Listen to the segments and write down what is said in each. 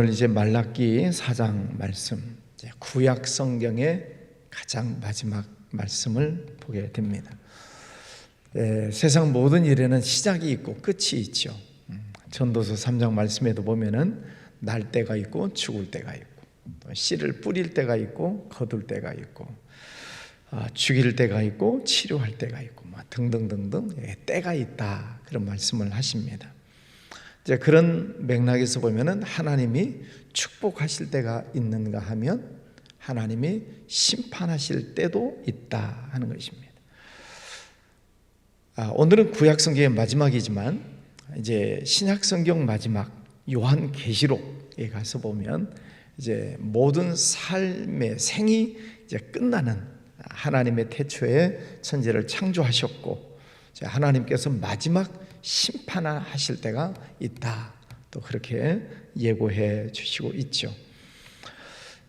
오늘 이제 말라기 4장 말씀, 구약 성경의 가장 마지막 말씀을 보게 됩니다. 예, 세상 모든 일에는 시작이 있고 끝이 있죠. 음, 전도서 3장 말씀에도 보면은 날 때가 있고 죽을 때가 있고 또 씨를 뿌릴 때가 있고 거둘 때가 있고 아, 죽일 때가 있고 치료할 때가 있고 뭐 등등등등 예, 때가 있다 그런 말씀을 하십니다. 이제 그런 맥락에서 보면은 하나님이 축복하실 때가 있는가 하면 하나님이 심판하실 때도 있다 하는 것입니다. 아, 오늘은 구약 성경의 마지막이지만 이제 신약 성경 마지막 요한 계시록에 가서 보면 이제 모든 삶의 생이 이제 끝나는 하나님의 태초에 천지를 창조하셨고 하나님께서 마지막 심판하실 때가 있다. 또 그렇게 예고해 주시고 있죠.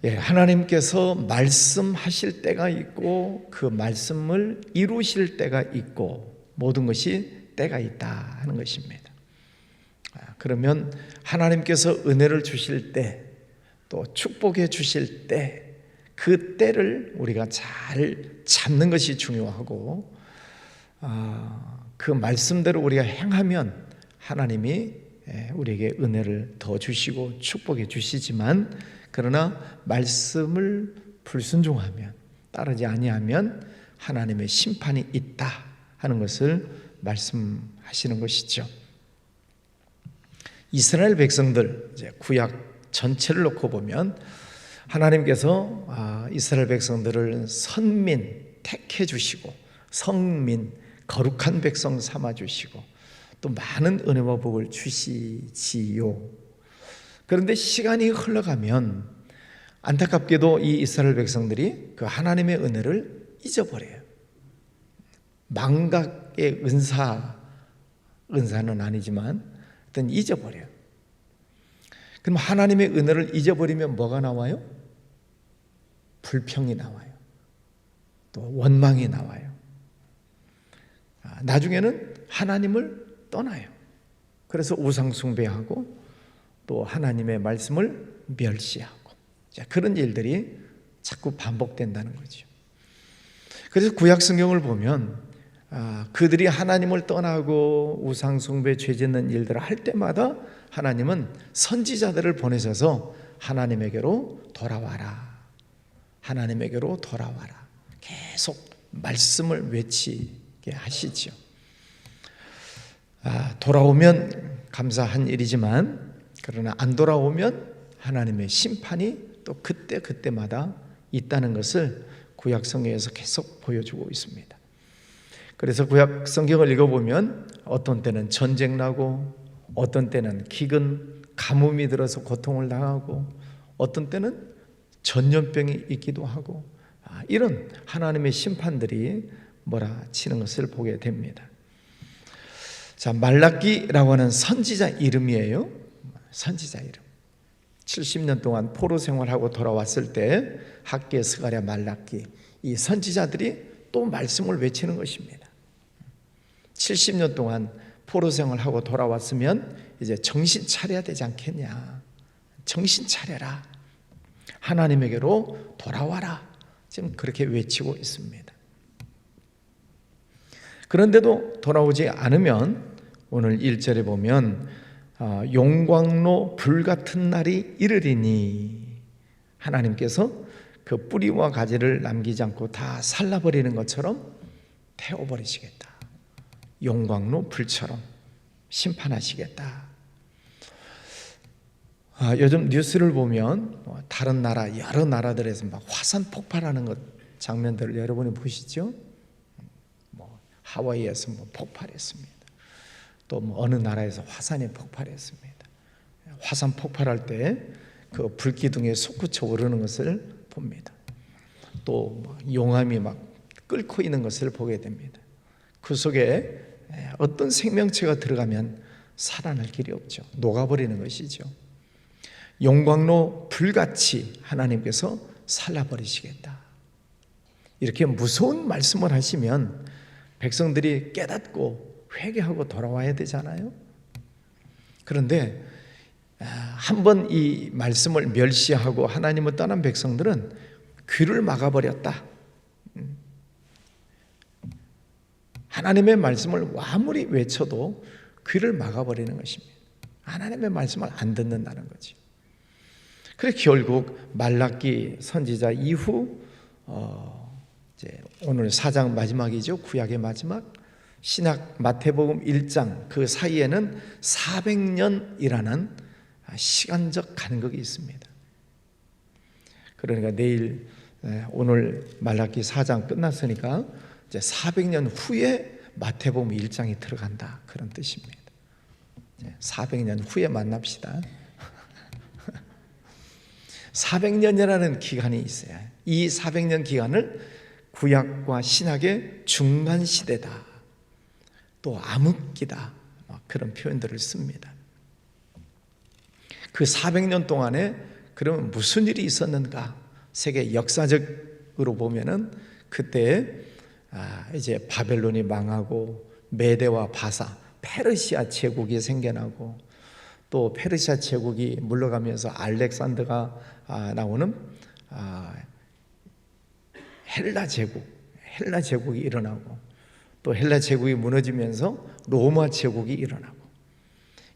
예, 하나님께서 말씀하실 때가 있고 그 말씀을 이루실 때가 있고 모든 것이 때가 있다 하는 것입니다. 아, 그러면 하나님께서 은혜를 주실 때 또 축복해 주실 때 그 때를 우리가 잘 잡는 것이 중요하고 아, 그 말씀대로 우리가 행하면 하나님이 예, 우리에게 은혜를 더 주시고 축복해 주시지만 그러나 말씀을 불순종하면 따르지 아니하면 하나님의 심판이 있다 하는 것을 말씀하시는 것이죠. 이스라엘 백성들 구약 전체를 놓고 보면 하나님께서 아, 이스라엘 백성들을 선민 택해 주시고 성민 거룩한 백성 삼아 주시고 또 많은 은혜와 복을 주시지요. 그런데 시간이 흘러가면 안타깝게도 이 이스라엘 백성들이 그 하나님의 은혜를 잊어버려요. 망각의 은사, 은사는 아니지만 어떤 잊어버려요. 그럼 하나님의 은혜를 잊어버리면 뭐가 나와요? 불평이 나와요. 또 원망이 나와요. 아, 나중에는 하나님을 떠나요. 그래서 우상숭배하고 또 하나님의 말씀을 멸시하고 그런 일들이 자꾸 반복된다는 거죠. 그래서 구약 성경을 보면 아, 그들이 하나님을 떠나고 우상숭배 죄짓는 일들을 할 때마다 하나님은 선지자들을 보내셔서 하나님에게로 돌아와라. 하나님에게로 돌아와라. 계속 말씀을 외치게 하시죠. 아, 돌아오면 감사한 일이지만 그러나 안 돌아오면 하나님의 심판이 또 그때 그때마다 있다는 것을 구약 성경에서 계속 보여주고 있습니다. 그래서 구약 성경을 읽어보면 어떤 때는 전쟁 나고 어떤 때는 기근 가뭄이 들어서 고통을 당하고 어떤 때는 전염병이 있기도 하고 아, 이런 하나님의 심판들이 몰아 치는 것을 보게 됩니다. 자, 말라기라고 하는 선지자 이름이에요. 선지자 이름. 70년 동안 포로 생활하고 돌아왔을 때 학계 스가랴 말라기 이 선지자들이 또 말씀을 외치는 것입니다. 70년 동안 포로 생활하고 돌아왔으면 이제 정신 차려야 되지 않겠냐. 정신 차려라. 하나님에게로 돌아와라. 지금 그렇게 외치고 있습니다. 그런데도 돌아오지 않으면 오늘 1절에 보면 아, 용광로 불같은 날이 이르리니 하나님께서 그 뿌리와 가지를 남기지 않고 다 살라버리는 것처럼 태워버리시겠다. 용광로 불처럼 심판하시겠다. 아, 요즘 뉴스를 보면 뭐 다른 나라 여러 나라들에서 막 화산 폭발하는 것 장면들을 여러분이 보시죠? 뭐 하와이에서 뭐 폭발했습니다. 또 뭐 어느 나라에서 화산이 폭발했습니다. 화산 폭발할 때 그 불기둥에 솟구쳐 오르는 것을 봅니다. 또 용암이 막 끓고 있는 것을 보게 됩니다. 그 속에 어떤 생명체가 들어가면 살아날 길이 없죠. 녹아버리는 것이죠. 용광로 불같이 하나님께서 살라버리시겠다. 이렇게 무서운 말씀을 하시면 백성들이 깨닫고 회개하고 돌아와야 되잖아요. 그런데 한 번 이 말씀을 멸시하고 하나님을 떠난 백성들은 귀를 막아버렸다. 음. 하나님의 말씀을 아무리 외쳐도 귀를 막아버리는 것입니다. 하나님의 말씀을 안 듣는다는 거지. 그래 결국 말라기 선지자 이후 어 오늘 사장 마지막이죠 구약의 마지막 신약 마태복음 1장 그 사이에는 400년이라는 시간적 간극이 있습니다. 그러니까 내일 오늘 말라기 4장 끝났으니까 이제 400년 후에 마태복음 1장이 들어간다 그런 뜻입니다. 400년 후에 만납시다. 400년이라는 기간이 있어요. 이 400년 기간을 구약과 신약의 중간 시대다. 또 암흑기다. 그런 표현들을 씁니다. 그 400년 동안에 그러면 무슨 일이 있었는가? 세계 역사적으로 보면은 그때 아, 이제 바벨론이 망하고 메대와 바사, 페르시아 제국이 생겨나고 또 페르시아 제국이 물러가면서 알렉산더가 아, 나오는 아, 헬라 제국, 헬라 제국이 일어나고 또 헬라 제국이 무너지면서 로마 제국이 일어나고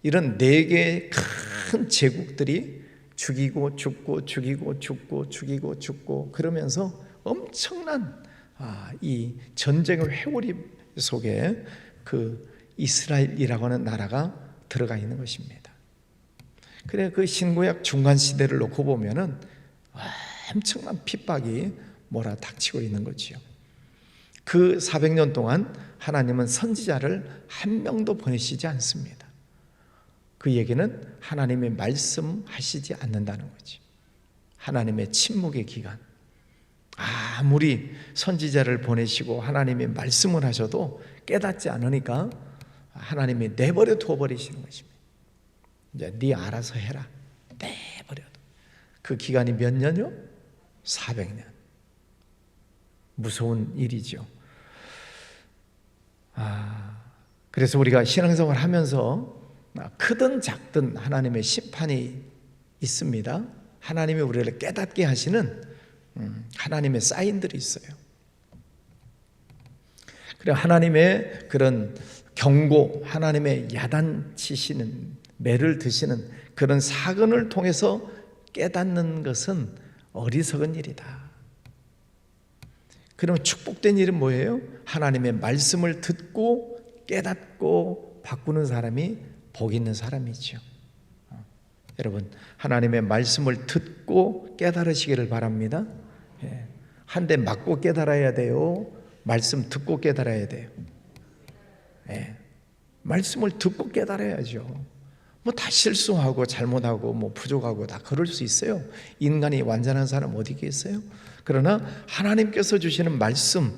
이런 네 개의 큰 제국들이 죽이고 죽고 죽이고 죽고 죽이고 죽고 그러면서 엄청난 아, 이 전쟁의 회오리 속에 그 이스라엘이라고 하는 나라가 들어가 있는 것입니다. 그래 그 신구약 중간 시대를 놓고 보면은 엄청난 핍박이 몰아 닥치고 있는 거지요. 그 400년 동안 하나님은 선지자를 한 명도 보내시지 않습니다. 그 얘기는 하나님의 말씀하시지 않는다는 거지. 하나님의 침묵의 기간. 아무리 선지자를 보내시고 하나님의 말씀을 하셔도 깨닫지 않으니까 하나님이 내버려 둬 버리시는 것입니다. 이제 네 알아서 해라. 내버려 둬. 그 기간이 몇 년요? 400년. 무서운 일이죠. 아, 그래서 우리가 신앙생활 하면서 크든 작든 하나님의 심판이 있습니다. 하나님이 우리를 깨닫게 하시는 음, 하나님의 사인들이 있어요. 그래 하나님의 그런 경고, 하나님의 야단치시는 매를 드시는 그런 사건을 통해서 깨닫는 것은 어리석은 일이다. 그러면 축복된 일은 뭐예요? 하나님의 말씀을 듣고 깨닫고 바꾸는 사람이 복 있는 사람이죠. 어. 여러분, 하나님의 말씀을 듣고 깨달으시기를 바랍니다. 예. 한대 맞고 깨달아야 돼요. 말씀 듣고 깨달아야 돼요. 예. 말씀을 듣고 깨달아야죠. 뭐 다 실수하고 잘못하고 뭐 부족하고 다 그럴 수 있어요. 인간이 완전한 사람 어디 있어요? 그러나 하나님께서 주시는 말씀,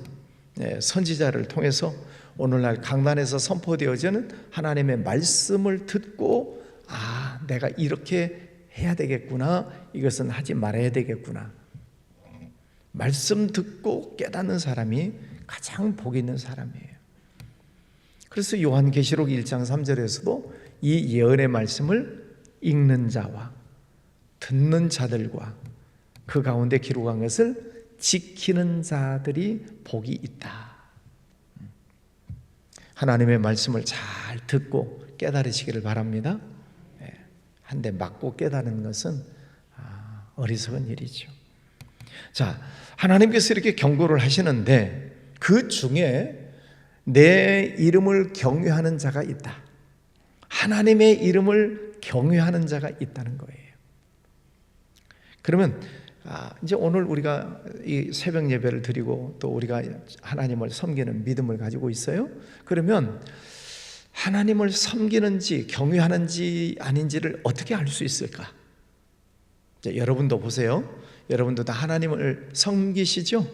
예, 선지자를 통해서 오늘날 강단에서 선포되어지는 하나님의 말씀을 듣고 아, 내가 이렇게 해야 되겠구나. 이것은 하지 말아야 되겠구나. 말씀 듣고 깨닫는 사람이 가장 복 있는 사람이에요. 그래서 요한계시록 1장 3절에서도 이 예언의 말씀을 읽는 자와 듣는 자들과 그 가운데 기록한 것을 지키는 자들이 복이 있다. 하나님의 말씀을 잘 듣고 깨달으시기를 바랍니다. 예, 한대 맞고 깨달은 것은 아, 어리석은 일이죠. 자, 하나님께서 이렇게 경고를 하시는데 그 중에 내 이름을 경외하는 자가 있다. 하나님의 이름을 경외하는 자가 있다는 거예요. 그러면 아, 이제 오늘 우리가 이 새벽 예배를 드리고 또 우리가 하나님을 섬기는 믿음을 가지고 있어요. 그러면 하나님을 섬기는지 경외하는지 아닌지를 어떻게 알 수 있을까? 여러분도 보세요. 여러분도 다 하나님을 섬기시죠?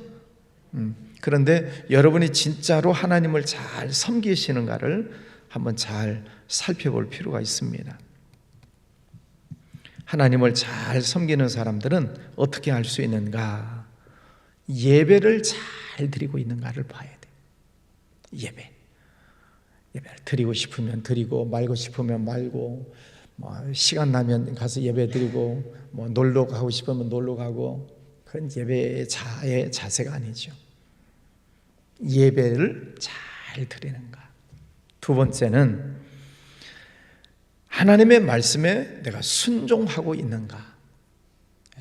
음, 그런데 여러분이 진짜로 하나님을 잘 섬기시는가를 한번 잘 살펴볼 필요가 있습니다. 하나님을 잘 섬기는 사람들은 어떻게 알 수 있는가? 예배를 잘 드리고 있는가를 봐야 돼. 예배. 예배를 드리고 싶으면 드리고 말고 싶으면 말고 뭐 시간 나면 가서 예배 드리고 뭐 놀러 가고 싶으면 놀러 가고 그런 예배의 자의 자세가 아니죠. 예배를 잘 드리는가. 두 번째는 하나님의 말씀에 내가 순종하고 있는가.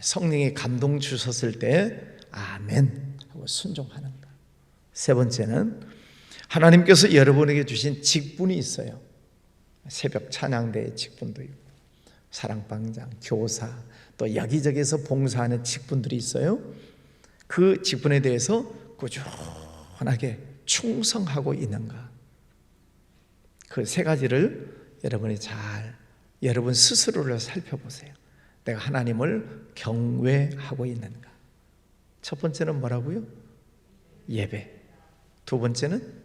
성령이 감동 주셨을 때 아멘 하고 순종하는가. 세 번째는 하나님께서 여러분에게 주신 직분이 있어요. 새벽 찬양대의 직분도 있고 사랑방장, 교사, 또 여기저기서 봉사하는 직분들이 있어요. 그 직분에 대해서 꾸준하게 충성하고 있는가. 그 세 가지를 여러분이 잘 여러분 스스로를 살펴보세요. 내가 하나님을 경외하고 있는가. 첫 번째는 뭐라고요? 예배. 두 번째는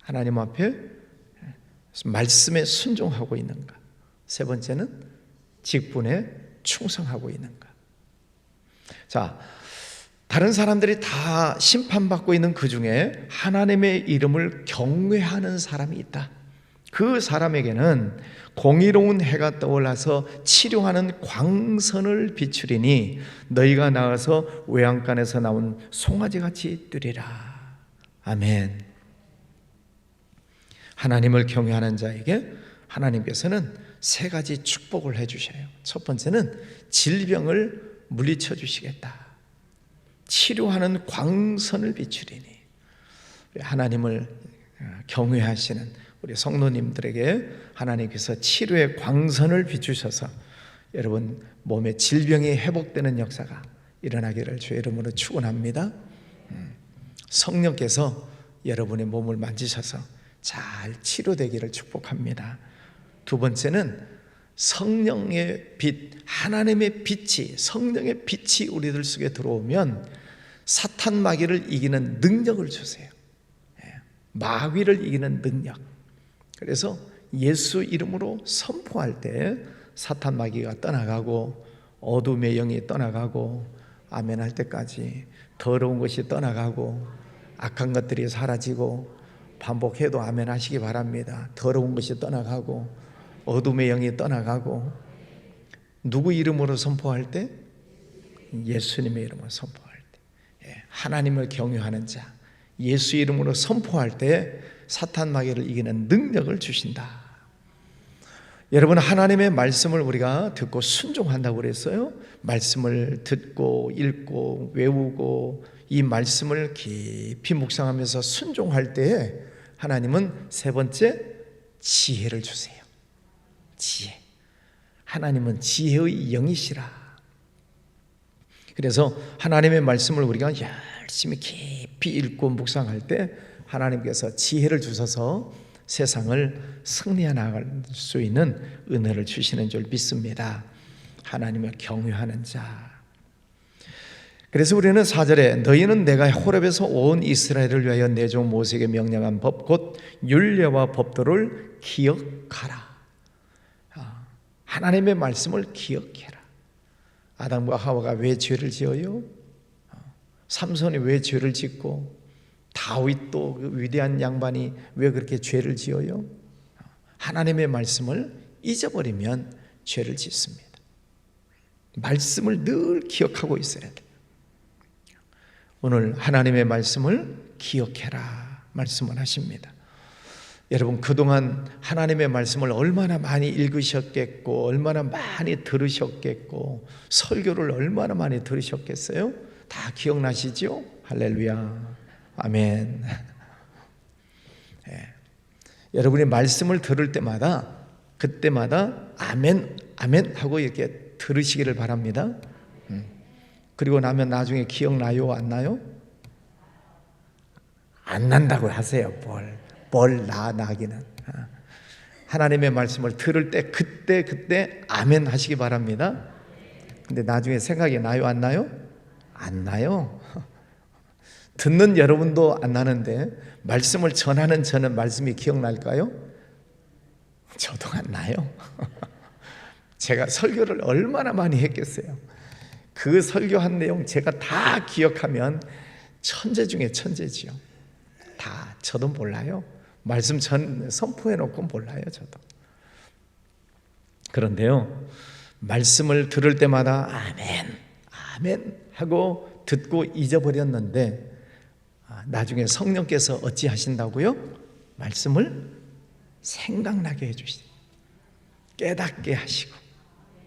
하나님 앞에 말씀에 순종하고 있는가. 세 번째는 직분에 충성하고 있는가. 자, 다른 사람들이 다 심판받고 있는 그 중에 하나님의 이름을 경외하는 사람이 있다. 그 사람에게는 공의로운 해가 떠올라서 치료하는 광선을 비추리니 너희가 나가서 외양간에서 나온 송아지 같이 뜨리라. 아멘. 하나님을 경외하는 자에게 하나님께서는 세 가지 축복을 해 주셔요. 첫 번째는 질병을 물리쳐 주시겠다. 치료하는 광선을 비추리니 하나님을 경외하시는 우리 성도님들에게 하나님께서 치료의 광선을 비추셔서 여러분 몸의 질병이 회복되는 역사가 일어나기를 주의 이름으로 축원합니다. 음, 성령께서 여러분의 몸을 만지셔서 잘 치료되기를 축복합니다. 두 번째는 성령의 빛, 하나님의 빛이, 성령의 빛이 우리들 속에 들어오면 사탄 마귀를 이기는 능력을 주세요. 예, 마귀를 이기는 능력. 그래서 예수 이름으로 선포할 때 사탄 마귀가 떠나가고 어둠의 영이 떠나가고 아멘 할 때까지 더러운 것이 떠나가고 악한 것들이 사라지고 반복해도 아멘 하시기 바랍니다. 더러운 것이 떠나가고 어둠의 영이 떠나가고 누구 이름으로 선포할 때? 예수님의 이름으로 선포할 때. 예, 하나님을 경외하는 자. 예수 이름으로 선포할 때 사탄 마귀를 이기는 능력을 주신다. 여러분 하나님의 말씀을 우리가 듣고 순종한다고 그랬어요. 말씀을 듣고 읽고 외우고 이 말씀을 깊이 묵상하면서 순종할 때에 하나님은 세 번째 지혜를 주세요. 지혜. 하나님은 지혜의 영이시라. 그래서 하나님의 말씀을 우리가 열심히 깊이 읽고 묵상할 때 하나님께서 지혜를 주셔서 세상을 승리해 나갈 수 있는 은혜를 주시는 줄 믿습니다. 하나님을 경외하는 자. 그래서 우리는 사절에 너희는 내가 호렙에서 온 이스라엘을 위하여 내 종 모세에게 명령한 법 곧 율례와 법도를 기억하라. 아, 하나님의 말씀을 기억해라. 아담과 하와가 왜 죄를 지어요? 삼손이 왜 죄를 짓고 다윗도 그 위대한 양반이 왜 그렇게 죄를 지어요? 하나님의 말씀을 잊어버리면 죄를 짓습니다. 말씀을 늘 기억하고 있어야 돼. 오늘 하나님의 말씀을 기억해라 말씀을 하십니다. 여러분 그동안 하나님의 말씀을 얼마나 많이 읽으셨겠고 얼마나 많이 들으셨겠고 설교를 얼마나 많이 들으셨겠어요? 다 기억나시죠? 할렐루야. 아멘. 예. 여러분이 말씀을 들을 때마다 그때마다 아멘 아멘 하고 이렇게 들으시기를 바랍니다. 음. 그리고 나면 나중에 기억나요 안 나요? 안 난다고 하세요. 뭘, 뭘 나, 나기는. 아. 하나님의 말씀을 들을 때 그때 그때 아멘 하시기 바랍니다. 근데 나중에 생각이 나요 안 나요? 안 나요. 듣는 여러분도 안 나는데 말씀을 전하는 저는 말씀이 기억날까요? 저도 안 나요. 제가 설교를 얼마나 많이 했겠어요. 그 설교한 내용 제가 다 기억하면 천재 중에 천재지요. 다 저도 몰라요. 말씀 전 선포해 놓고 몰라요, 저도. 그런데요, 말씀을 들을 때마다 아멘, 아멘 하고 듣고 잊어버렸는데 아, 나중에 성령께서 어찌 하신다고요? 말씀을 생각나게 해주시고 깨닫게 하시고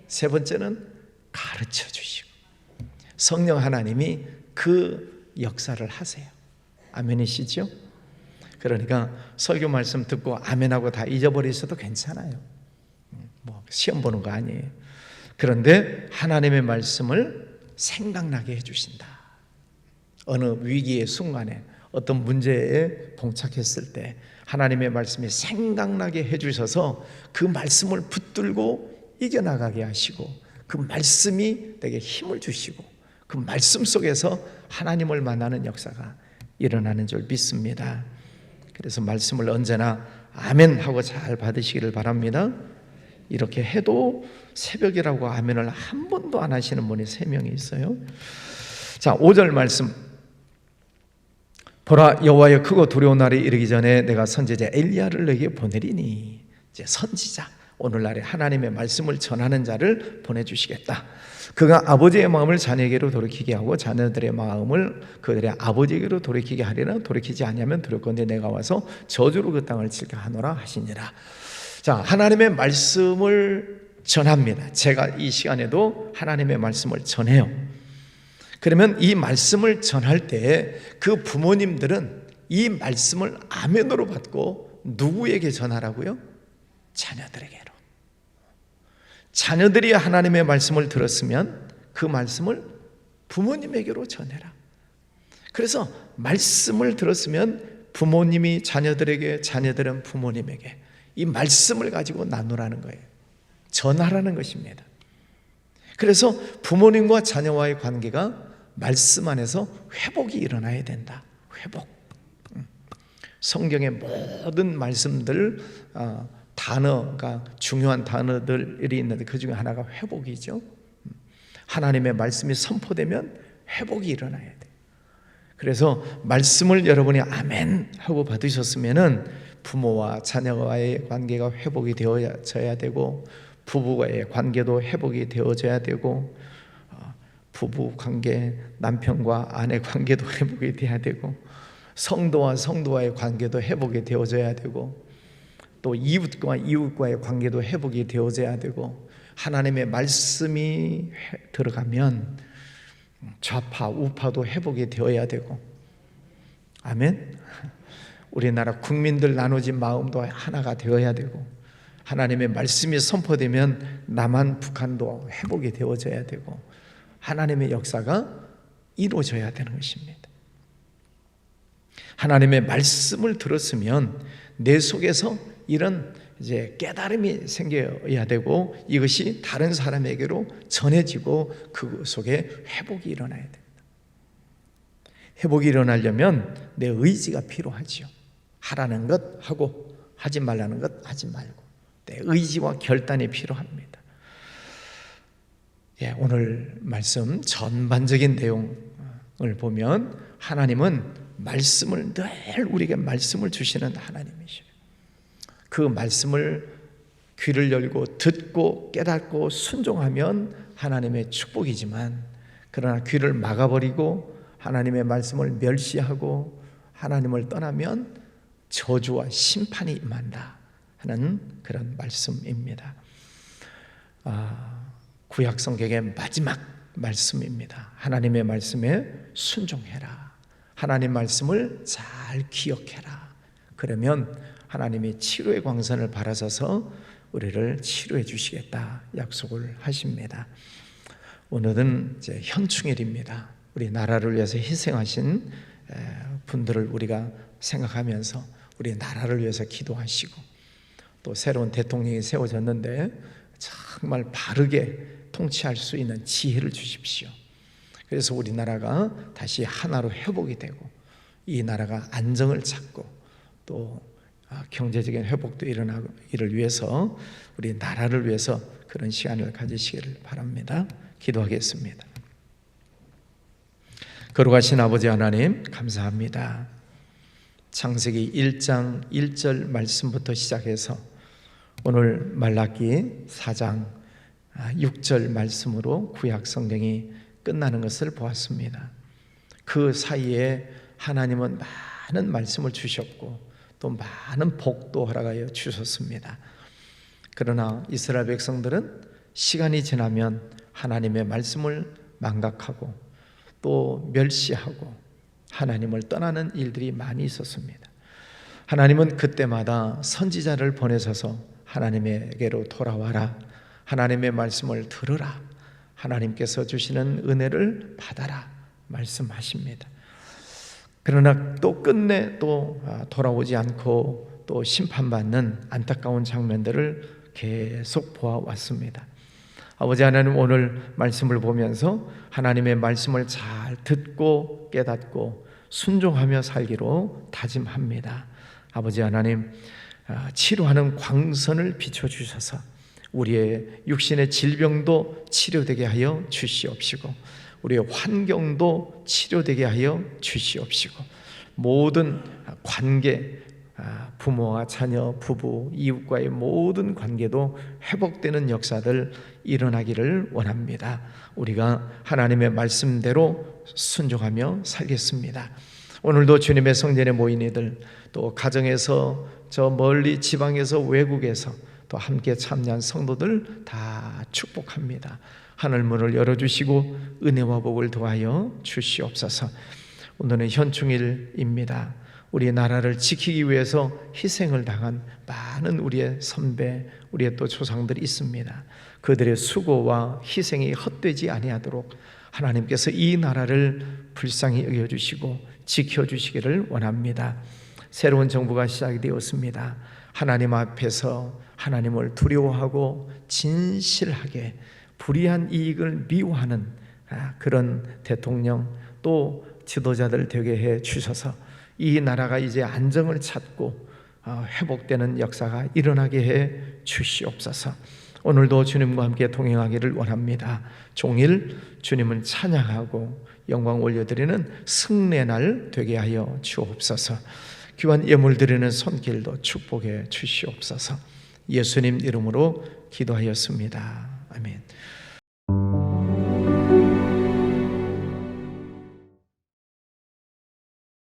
세 번째는 가르쳐 주시고 성령 하나님이 그 역사를 하세요. 아멘이시죠? 그러니까 설교 말씀 듣고 아멘하고 다 잊어버리셔도 괜찮아요. 뭐 시험 보는 거 아니에요. 그런데 하나님의 말씀을 생각나게 해주신다. 어느 위기의 순간에 어떤 문제에 봉착했을 때 하나님의 말씀이 생각나게 해주셔서 그 말씀을 붙들고 이겨나가게 하시고 그 말씀이 내게 힘을 주시고 그 말씀 속에서 하나님을 만나는 역사가 일어나는 줄 믿습니다. 그래서 말씀을 언제나 아멘 하고 잘 받으시기를 바랍니다. 이렇게 해도 새벽이라고 아멘을 한 번도 안 하시는 분이 세 명이 있어요. 자, 5절 말씀. 보라 여호와의 크고 두려운 날이 이르기 전에 내가 선지자 엘리야를 너에게 보내리니 이제 선지자 오늘날에 하나님의 말씀을 전하는 자를 보내 주시겠다. 그가 아버지의 마음을 자녀에게로 돌이키게 하고 자녀들의 마음을 그들의 아버지에게로 돌이키게 하리라 돌이키지 아니하면 두렵건대 내가 와서 저주로 그 땅을 칠게 하노라 하시니라. 자, 하나님의 말씀을 전합니다. 제가 이 시간에도 하나님의 말씀을 전해요. 그러면 이 말씀을 전할 때 그 부모님들은 이 말씀을 아멘으로 받고 누구에게 전하라고요? 자녀들에게로. 자녀들이 하나님의 말씀을 들었으면 그 말씀을 부모님에게로 전해라. 그래서 말씀을 들었으면 부모님이 자녀들에게, 자녀들은 부모님에게 이 말씀을 가지고 나누라는 거예요. 전하라는 것입니다. 그래서 부모님과 자녀와의 관계가 말씀 안에서 회복이 일어나야 된다. 회복. 음. 성경의 모든 말씀들 어, 단어가 중요한 단어들이 있는데 그 중에 하나가 회복이죠. 음. 하나님의 말씀이 선포되면 회복이 일어나야 돼. 그래서 말씀을 여러분이 아멘 하고 받으셨으면은 부모와 자녀와의 관계가 회복이 되어져야 되고 부부와의 관계도 회복이 되어져야 되고 부부 관계, 남편과 아내 관계도 회복이 돼야 되고 성도와 성도와의 관계도 회복이 되어져야 되고 또 이웃과 이웃과의 관계도 회복이 되어져야 되고 하나님의 말씀이 들어가면 좌파 우파도 회복이 되어야 되고 아멘. 우리나라 국민들 나눠진 마음도 하나가 되어야 되고 하나님의 말씀이 선포되면 남한 북한도 회복이 되어져야 되고 하나님의 역사가 이루어져야 되는 것입니다. 하나님의 말씀을 들었으면 내 속에서 이런 이제 깨달음이 생겨야 되고 이것이 다른 사람에게로 전해지고 그 속에 회복이 일어나야 됩니다. 회복이 일어나려면 내 의지가 필요하지요. 하라는 것 하고 하지 말라는 것 하지 말고 내 의지와 결단이 필요합니다. 예, 오늘 말씀 전반적인 내용을 보면 하나님은 말씀을 늘 우리에게 말씀을 주시는 하나님이시요. 그 말씀을 귀를 열고 듣고 깨닫고 순종하면 하나님의 축복이지만 그러나 귀를 막아버리고 하나님의 말씀을 멸시하고 하나님을 떠나면 저주와 심판이 임한다 하는 그런 말씀입니다. 아, 구약 성경의 마지막 말씀입니다. 하나님의 말씀에 순종해라. 하나님 말씀을 잘 기억해라. 그러면 하나님이 치료의 광선을 바라셔서 우리를 치료해 주시겠다 약속을 하십니다. 오늘은 이제 현충일입니다. 우리 나라를 위해서 희생하신 분들을 우리가 생각하면서 우리 나라를 위해서 기도하시고 또 새로운 대통령이 세워졌는데 정말 바르게 통치할 수 있는 지혜를 주십시오. 그래서 우리나라가 다시 하나로 회복이 되고 이 나라가 안정을 찾고 또 아, 경제적인 회복도 일어나기를 위해서 우리 나라를 위해서 그런 시간을 가지시기를 바랍니다. 기도하겠습니다. 거룩하신 아버지 하나님 감사합니다. 창세기 1장 1절 말씀부터 시작해서 오늘 말라기 4장 6절 말씀으로 구약 성경이 끝나는 것을 보았습니다. 그 사이에 하나님은 많은 말씀을 주셨고 또 많은 복도 허락하여 주셨습니다. 그러나 이스라엘 백성들은 시간이 지나면 하나님의 말씀을 망각하고 또 멸시하고 하나님을 떠나는 일들이 많이 있었습니다. 하나님은 그때마다 선지자를 보내셔서 하나님에게로 돌아와라. 하나님의 말씀을 들으라. 하나님께서 주시는 은혜를 받아라. 말씀하십니다. 그러나 또 끝내 또 아, 돌아오지 않고 또 심판받는 안타까운 장면들을 계속 보아왔습니다. 아버지 하나님 오늘 말씀을 보면서 하나님의 말씀을 잘 듣고 깨닫고 순종하며 살기로 다짐합니다. 아버지 하나님 아, 치료하는 광선을 비춰 주셔서 우리의 육신의 질병도 치료되게 하여 주시옵시고 우리의 환경도 치료되게 하여 주시옵시고 모든 관계 아, 부모와 자녀, 부부, 이웃과의 모든 관계도 회복되는 역사들 일어나기를 원합니다. 우리가 하나님의 말씀대로 순종하며 살겠습니다. 오늘도 주님의 성전에 모인 이들 또 가정에서 저 멀리 지방에서 외국에서 또 함께 참여한 성도들 다 축복합니다. 하늘 문을 열어주시고 은혜와 복을 더하여 주시옵소서. 오늘은 현충일입니다. 우리 나라를 지키기 위해서 희생을 당한 많은 우리의 선배, 우리의 또 조상들이 있습니다. 그들의 수고와 희생이 헛되지 아니하도록 하나님께서 이 나라를 불쌍히 여겨 주시고 지켜 주시기를 원합니다. 새로운 정부가 시작이 되었습니다. 하나님 앞에서 하나님을 두려워하고 진실하게 불의한 이익을 미워하는 아, 그런 대통령 또 지도자들 되게 해 주셔서 이 나라가 이제 안정을 찾고 어, 회복되는 역사가 일어나게 해 주시옵소서. 오늘도 주님과 함께 동행하기를 원합니다. 종일 주님을 찬양하고 영광 올려드리는 승례날 되게 하여 주옵소서. 귀한 예물 드리는 손길도 축복해 주시옵소서. 예수님 이름으로 기도하였습니다. 아멘.